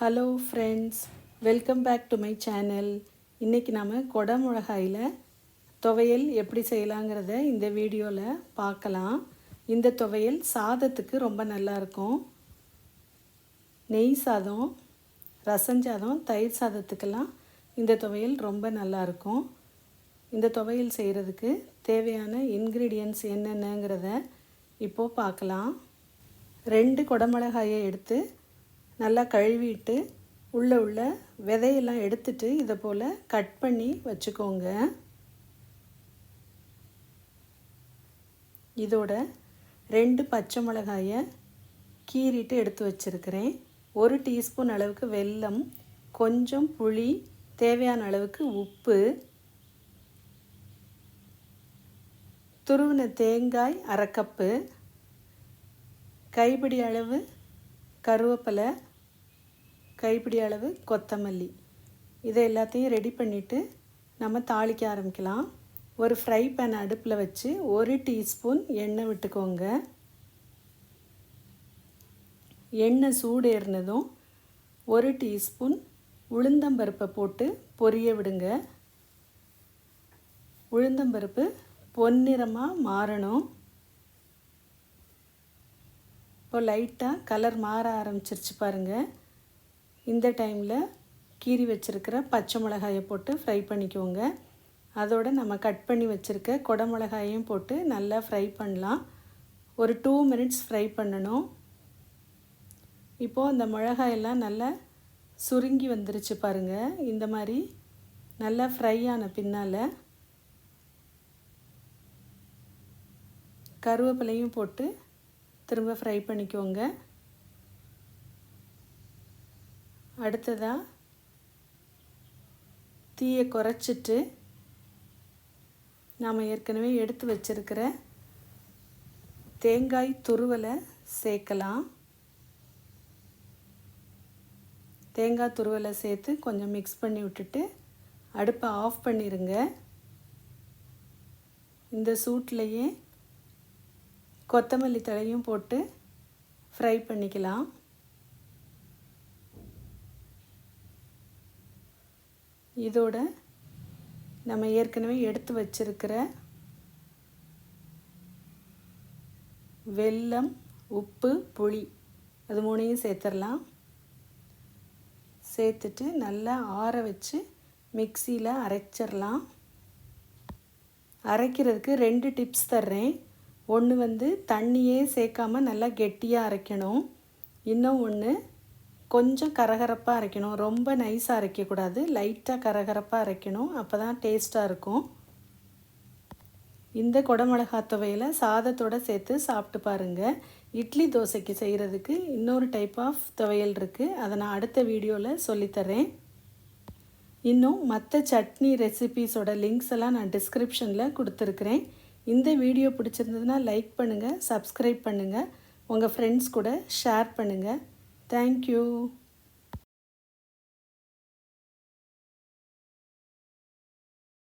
Hello friends welcome back to my channel இன்றைக்கி நாம் கொடை மிளகாயில் துவையல் எப்படி செய்யலாங்கிறத இந்த வீடியோவில் பார்க்கலாம். இந்த துவையல் சாதத்துக்கு ரொம்ப நல்லாயிருக்கும் நெய் சாதம் ரசஞ்சாதம் தயிர் சாதத்துக்கெல்லாம் இந்த துவையல் ரொம்ப நல்லாயிருக்கும் இந்த துவையல் செய்கிறதுக்கு தேவையான இன்க்ரீடியன்ஸ் என்னென்னங்கிறத இப்போது பார்க்கலாம். ரெண்டு குடமிளகாயை எடுத்து நல்லா கழுவிட்டு உள்ளே உள்ள விதையெல்லாம் எடுத்துட்டு இதை போல் கட் பண்ணி வச்சுக்கோங்க. இதோட ரெண்டு பச்சை மிளகாயை கீறிட்டு எடுத்து வச்சுருக்கிறேன். ஒரு டீஸ்பூன் அளவுக்கு வெல்லம் கொஞ்சம் புளி தேவையான அளவுக்கு உப்பு துருவின தேங்காய் அரைக்கப்பு கைப்பிடி அளவு கருவேப்பிலை கைப்பிடி அளவு கொத்தமல்லி. இதை எல்லாத்தையும் ரெடி பண்ணிவிட்டு நம்ம தாளிக்க ஆரம்பிக்கலாம். ஒரு ஃப்ரை பேன் அடுப்பில் வச்சு ஒரு டீஸ்பூன் எண்ணெய் விட்டுக்கோங்க. எண்ணெய் சூடு ஏறினதும் ஒரு டீஸ்பூன் உளுந்தம்பருப்பை போட்டு பொரிய விடுங்க. உளுந்தம்பருப்பு பொன்னிறமாக மாறணும். இப்போ லைட்டாக கலர் மாற ஆரம்பிச்சிருச்சு பாருங்கள் இந்த டைமில் கீறி வச்சுருக்கிற பச்சை மிளகாயை போட்டு ஃப்ரை பண்ணிக்கோங்க. அதோடு நம்ம கட் பண்ணி வச்சுருக்க குடமிளகாயையும் போட்டு நல்லா ஃப்ரை பண்ணலாம். ஒரு டூ மினிட்ஸ் ஃப்ரை பண்ணணும். இப்போது அந்த மிளகாயெல்லாம் நல்லா சுருங்கி வந்துருச்சு பாருங்கள் இந்த மாதிரி நல்லா ஃப்ரை ஆன பின்னால் கருவேப்பிலையும் போட்டு திரும்ப ஃப்ரை பண்ணிக்கோங்க. அடுத்ததாக தீயை குறைச்சிட்டு நாம் ஏற்கனவே எடுத்து வச்சிருக்கிற தேங்காய் துருவலை சேர்க்கலாம். தேங்காய் துருவலை சேர்த்து கொஞ்சம் மிக்ஸ் பண்ணி விட்டுட்டு அடுப்பை ஆஃப் பண்ணிடுங்க இந்த சூட்லேயே கொத்தமல்லி தழையும் போட்டு ஃப்ரை பண்ணிக்கலாம். இதோட நம்ம ஏற்கனவே எடுத்து வச்சிருக்கிற வெல்லம் உப்பு புளி அது மூணையும் சேர்த்துடலாம். சேர்த்துட்டு நல்லா ஆற வச்சு மிக்சியில் அரைச்சிடலாம். அரைக்கிறதுக்கு ரெண்டு டிப்ஸ் தர்றேன். ஒன்று வந்து தண்ணியே சேர்க்காம நல்லா கெட்டியாக அரைக்கணும். இன்னும் ஒன்று கொஞ்சம் கரகரப்பாக அரைக்கணும். ரொம்ப நைஸாக அரைக்கக்கூடாது. லைட்டாக கரகரப்பாக அரைக்கணும். அப்போ தான் டேஸ்ட்டாக இருக்கும். இந்த குடமிளகா துவையில் சாதத்தோடு சேர்த்து சாப்பிட்டு பாருங்கள் இட்லி தோசைக்கு செய்கிறதுக்கு இன்னொரு டைப் ஆஃப் துவையல் இருக்குது அதை நான் அடுத்த வீடியோவில் சொல்லித்தரேன். இன்னும் மற்ற சட்னி ரெசிபீஸோட லிங்க்ஸ் எல்லாம் நான் டிஸ்கிரிப்ஷனில் கொடுத்துருக்குறேன். இந்த வீடியோ பிடிச்சிருந்ததுன்னா லைக் பண்ணுங்கள் சப்ஸ்கிரைப் பண்ணுங்கள் உங்கள் ஃப்ரெண்ட்ஸ் கூட ஷேர் பண்ணுங்கள் தேங்க்யூ